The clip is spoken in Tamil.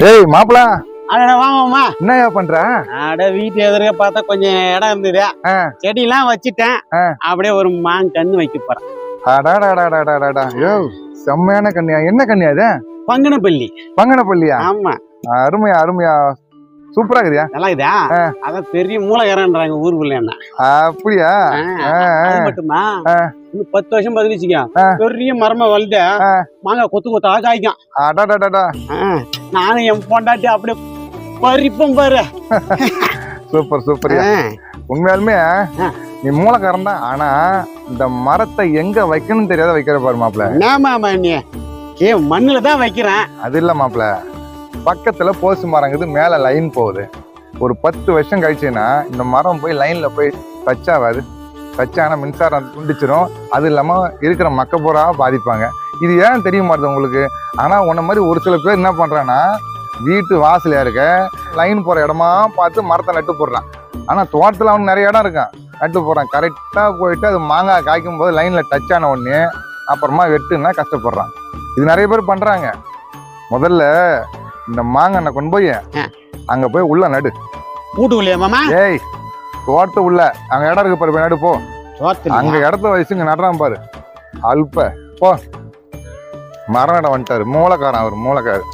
ஏய் மாப்பிள. அட வாங்கம்மா என்னய்யா பண்ற? அட வீட்டு எதிர்க்க பார்த்தா கொஞ்சம் இடம் இருந்தது. ஆ. செடியெல்லாம் வச்சுட்டேன். அப்படியே ஒரு மான் கண்ணு வைக்க போறேன். அடாடாடாடாடாடா யோ செம்மையான கன்னியா. என்ன கன்னியா இது? பங்குனப்பள்ளி. பங்கனப்பள்ளியா? ஆமா. அருமையா அருமையா. சூப்பரா இருக்குதியா நல்லா ஆ. அதான் பெரிய மூலகரன்றாங்க ஊருக்குள்ள என்ன அப்படியா மட்டுமா. இன்னும் பத்து வருஷம் பதிலிச்சுக்க. பெரிய மரமா வளர்ந்து. மாங்காய் கொத்து கொத்தா காய்க்கும் அடாடாடாடா ஆ. நானும் என் பொண்டாட்டி அப்படியே பறிப்போம் பாரு சூப்பர் சூப்பர்யா ஆ. உண்மையாலுமே. நீ மூலக்காரன் தான் ஆனா இந்த மரத்தை எங்க வைக்கணும்னு தெரியாத வைக்கிற பாரு மாப்பிள என்னம்மா நீ ஏ மண்ணுல தான் வைக்கிறேன் அது இல்ல மாப்பிள பக்கத்தில் போசு மரங்குது மேலே லைன் போகுது. ஒரு பத்து வருஷம் கழிச்சுன்னா இந்த மரம் போய் லைனில் போய் டச் ஆகாது டச் ஆனால் மின்சாரம் துண்டிச்சிடும் அது இல்லாமல் இருக்கிற மக்க பூராக பாதிப்பாங்க. இது ஏன் தெரிய மாட்டுது உங்களுக்கு? ஆனால் உன்ன மாதிரி ஒரு சில பேர் என்ன பண்ணுறான்னா வீட்டு வாசலையா இருக்க லைன் போகிற இடமா பார்த்து மரத்தை நட்டு போடுறான். ஆனால் தோட்டத்தில் அவனுக்கு நிறைய இடம் இருக்கும் நட்டு போடுறான். கரெக்டாக போயிட்டு அது மாங்காய் காய்க்கும் போது லைனில் டச் ஆன உடனே அப்புறமா வெட்டுன்னா கஷ்டப்படுறான். இது நிறைய பேர் பண்ணுறாங்க முதல்ல இந்த மாங்கண்ணை கொண்டு போய். அங்க போய் உள்ள நடு. வீட்டுக்குள்ளேயே மாமா? ஏய் தோட்ட உள்ள. அங்க இடம் இருக்கு பாரு போய் நடு போ. அங்க இடத்த வயசு இங்க நடுறான் பாரு. அல்ப. போ. மரம் இடம் வந்துட்டாரு மூளைக்காரன் அவர் மூளைக்காரு.